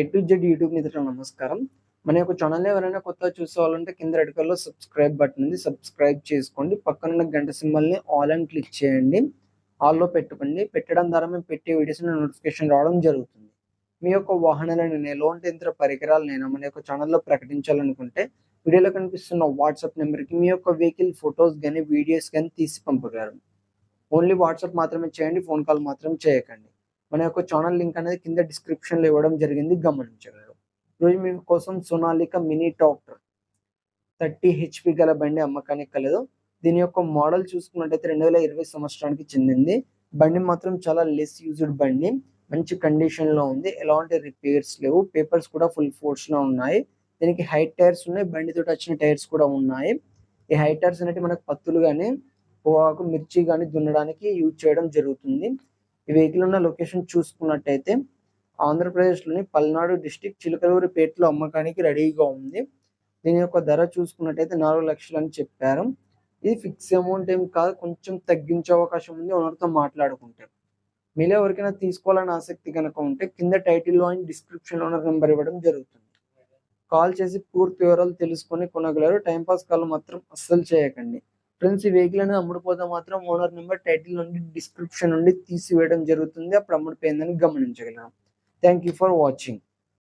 A to Z YouTube మిత్రులు నమస్కారం. మన యొక్క ఛానల్ ఎవరైనా కొత్తగా చూసేవాళ్ళంటే కింద రెడ్ కలర్లో సబ్స్క్రైబ్ బటన్ ఉంది. సబ్స్క్రైబ్ చేసుకోండి. పక్కన గంట సింబల్ని ఆల్ అని క్లిక్ చేయండి. ఆల్లో పెట్టుకోండి. పెట్టడం ద్వారా మేము పెట్టే వీడియోస్ నోటిఫికేషన్ రావడం జరుగుతుంది. మీ యొక్క వాహనాలను ఎలాంటి యంత్ర పరికరాలు నేను మన యొక్క ఛానల్లో ప్రకటించాలనుకుంటే వీడియోలో కనిపిస్తున్న వాట్సాప్ నెంబర్కి మీ యొక్క వెహికల్ ఫొటోస్ కానీ వీడియోస్ కానీ తీసి పంపగలరు. ఓన్లీ వాట్సాప్ మాత్రమే చేయండి. ఫోన్ కాల్ మాత్రం చేయకండి. మన యొక్క ఛానల్ లింక్ అనేది కింద డిస్క్రిప్షన్లో ఇవ్వడం జరిగింది. గమనించగలరు. ఈరోజు మీ కోసం Sonalika mini tractor thirty HP గల బండి అమ్మకానికి కలదు. దీని యొక్క మోడల్ చూసుకున్నట్టయితే రెండు వేల ఇరవై సంవత్సరానికి చెందింది. బండి మాత్రం చాలా లెస్ యూజ్డ్ బండి. మంచి కండిషన్లో ఉంది. ఎలాంటి రిపేర్స్ లేవు. పేపర్స్ కూడా ఫుల్ ఫోర్స్లో ఉన్నాయి. దీనికి హైట్ టైర్స్ ఉన్నాయి. బండితో వచ్చిన టైర్స్ కూడా ఉన్నాయి. ఈ హై టైర్స్ అనేవి మనకు పత్తులు కానీ పొగాకు మిర్చి కానీ దున్నడానికి యూజ్ చేయడం జరుగుతుంది. ఈ వెహికల్ ఉన్న లొకేషన్ చూసుకున్నట్టయితే ఆంధ్రప్రదేశ్లోని పల్నాడు డిస్టిక్ చిలకలూరిపేటలో అమ్మకానికి రెడీగా ఉంది. దీని యొక్క ధర చూసుకున్నట్టయితే నాలుగు లక్షలు అని చెప్పారు. ఇది ఫిక్స్ అమౌంట్ ఏం కాదు కొంచెం తగ్గించే అవకాశం ఉంది. ఓనర్తో మాట్లాడుకుంటే మీలో ఎవరికైనా తీసుకోవాలని ఆసక్తి కనుక ఉంటే కింద టైటిల్లో అండ్ డిస్క్రిప్షన్లో ఓనర్ నెంబర్ ఇవ్వడం జరుగుతుంది. కాల్ చేసి పూర్తి వివరాలు తెలుసుకొని కొనగలరు. టైంపాస్ కాల్ మాత్రం అస్సలు చేయకండి. ఫ్రెండ్స్ ఈ వెహికల్ అనేది అమ్ముడుపోతే మాత్రం ఓనర్ నెంబర్ టైటిల్ నుండి డిస్క్రిప్షన్ నుండి తీసివేయడం జరుగుతుంది. అప్పుడు అమ్ముడిపోయిందని గమనించగలం. Thank you for watching